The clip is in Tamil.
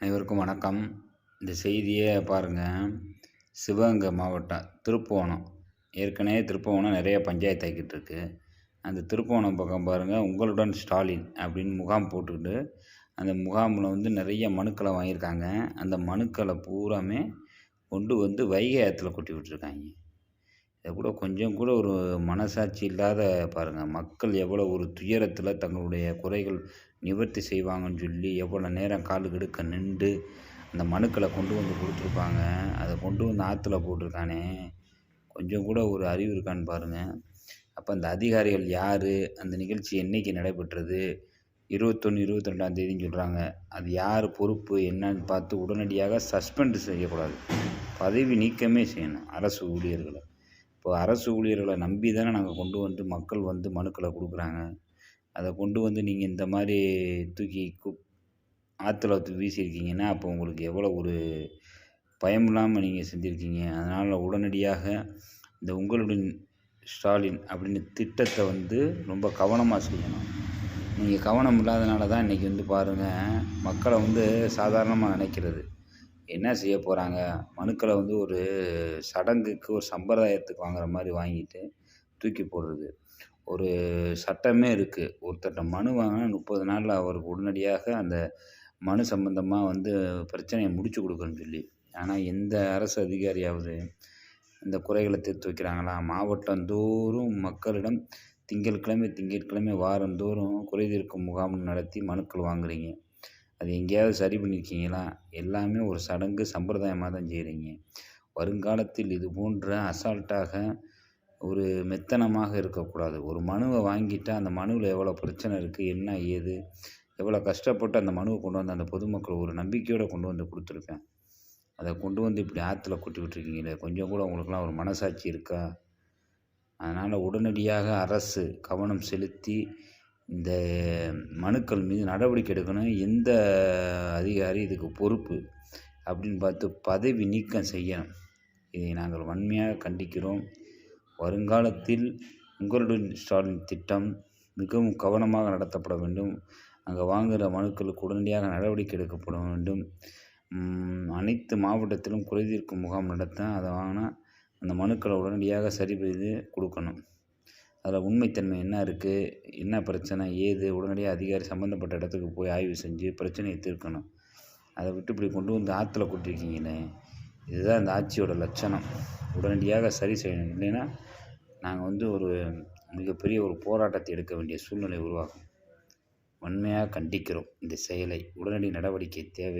அனைவருக்கும் வணக்கம். இந்த செய்தியை பாருங்கள் சிவகங்கை மாவட்டம் திருப்புவனம். ஏற்கனவே திருப்புவனம் நிறைய பஞ்சாயத்து ஆக்கிட்டு இருக்கு. அந்த திருப்புவனம் பக்கம் பாருங்கள் உங்களுடன் ஸ்டாலின் அப்படின்னு முகாம் போட்டுக்கிட்டு அந்த முகாமில் வந்து நிறைய மனுக்களை வாங்கியிருக்காங்க. அந்த மனுக்களை பூராமே கொண்டு வந்து வைகை ஆற்றுல கொட்டி விட்டுருக்காங்க. இதை கூட கொஞ்சம் கூட ஒரு மனசாட்சி இல்லாத பாருங்கள் மக்கள் எவ்வளோ ஒரு துயரத்தில் தங்களுடைய குறைகள் நிவர்த்தி செய்வாங்கன்னு சொல்லி எவ்வளோ நேரம் காலு கெடுக்க நின்று அந்த மனுக்களை கொண்டு வந்து கொடுத்துருப்பாங்க. அதை கொண்டு வந்து ஆற்றுல போட்டிருக்கானே. கொஞ்சம் கூட ஒரு அறிவு இருக்கான்னு பாருங்கள் அப்போ அந்த அதிகாரிகள் யார்? அந்த நிகழ்ச்சி என்றைக்கு நடைபெற்றது? இருபத்தொன்று இருபத்தி ரெண்டாம் தேதின்னு சொல்கிறாங்க அது யார் பொறுப்பு? என்னன்னு பார்த்து உடனடியாக சஸ்பெண்ட் செய்யக்கூடாது. பதவி நீக்கமே செய்யணும் அரசு ஊழியர்களை. இப்போ அரசு ஊழியர்களை நம்பி தானே நாங்கள் கொண்டு வந்து மக்கள் வந்து மனுக்களை கொடுக்குறாங்க. அதை கொண்டு வந்து நீங்கள் இந்த மாதிரி தூக்கி கு ஆற்றுல தூக்கி வீசியிருக்கீங்கன்னா அப்போ உங்களுக்கு எவ்வளோ ஒரு பயம் இல்லாமல் நீங்கள் செஞ்சுருக்கீங்க. அதனால் உடனடியாக இந்த உங்களுடன் ஸ்டாலின் அப்படின்னு திட்டத்தை வந்து ரொம்ப கவனமாக செய்யணும். நீங்கள் கவனம் இல்லாதனால தான் இன்றைக்கி வந்து பாருங்கள் மக்களை வந்து சாதாரணமாக நினைக்கிறது. என்ன செய்ய போகிறாங்க மனுக்களை வந்து ஒரு சடங்குக்கு ஒரு சம்பிரதாயத்துக்கு வாங்குற மாதிரி வாங்கிட்டு தூக்கி போடுறது. ஒரு சட்டமே இருக்குது ஒருத்தட்ட மனு வாங்கினா முப்பது நாளில் அவருக்கு உடனடியாக அந்த மனு சம்பந்தமாக வந்து பிரச்சனையை முடிச்சு கொடுக்கணும்னு சொல்லி. ஆனால் எந்த அரசு அதிகாரியாவது இந்த குறைகளை தீர்த்து வைக்கிறாங்களா? மாவட்டந்தோறும் மக்களிடம் திங்கட்கிழமை திங்கட்கிழமை வாரந்தோறும் குறை தீர்க்கும் முகாம் நடத்தி மனுக்கள் வாங்குறீங்க. அது எங்கேயாவது சரி பண்ணியிருக்கீங்களா எல்லாமே ஒரு சடங்கு சம்பிரதாயமாக தான் செய்கிறீங்க வருங்காலத்தில் இது போன்ற அசால்ட்டாக ஒரு மெத்தனமாக இருக்கக்கூடாது. ஒரு மனுவை வாங்கிட்டால் அந்த மனுவில் எவ்வளோ பிரச்சனை இருக்குது என்ன ஏது? எவ்வளோ கஷ்டப்பட்டு அந்த மனுவை கொண்டு வந்து அந்த பொதுமக்கள் ஒரு நம்பிக்கையோடு கொண்டு வந்து கொடுத்துருக்கேன். அதை கொண்டு வந்து இப்படி ஆற்றுல கொட்டி விட்டுருக்கீங்களே கொஞ்சம் கூட உங்களுக்குலாம் ஒரு மனசாட்சி இருக்கா? அதனால் உடனடியாக அரசு கவனம் செலுத்தி இந்த மனுக்கள் மீது நடவடிக்கை எடுக்கணும். எந்த அதிகாரி இதுக்கு பொறுப்பு அப்படின்னு பார்த்து பதவி நீக்கம் செய்யணும். இதை நாங்கள் வன்மையாக கண்டிக்கிறோம். வருங்காலத்தில் உங்களுடன் ஸ்டாலின் திட்டம் மிகவும் கவனமாக நடத்தப்பட வேண்டும். அங்கே வாங்குகிற மனுக்களுக்கு உடனடியாக நடவடிக்கை எடுக்கப்பட வேண்டும். அனைத்து மாவட்டத்திலும் குறைதீர்க்கும் முகாம் நடத்த அதை வாங்கினா அந்த மனுக்களை உடனடியாக சரி செய்து கொடுக்கணும். அதில் உண்மைத்தன்மை என்ன இருக்குது என்ன பிரச்சனை? ஏது? உடனடியாக அதிகாரி சம்மந்தப்பட்ட இடத்துக்கு போய் ஆய்வு செஞ்சு பிரச்சனையை தீர்க்கணும். அதை விட்டு இப்படி கொண்டு வந்து ஆற்றுல கொட்டிருக்கீங்களே. இதுதான் இந்த ஆட்சியோட லட்சணம். உடனடியாக சரி செய்யணும். இல்லைன்னா நாங்கள் வந்து ஒரு மிகப்பெரிய ஒரு போராட்டத்தை எடுக்க வேண்டிய சூழ்நிலை உருவாகும். வன்மையாக கண்டிக்கிறோம் இந்த செயலை. உடனடி நடவடிக்கை தேவை.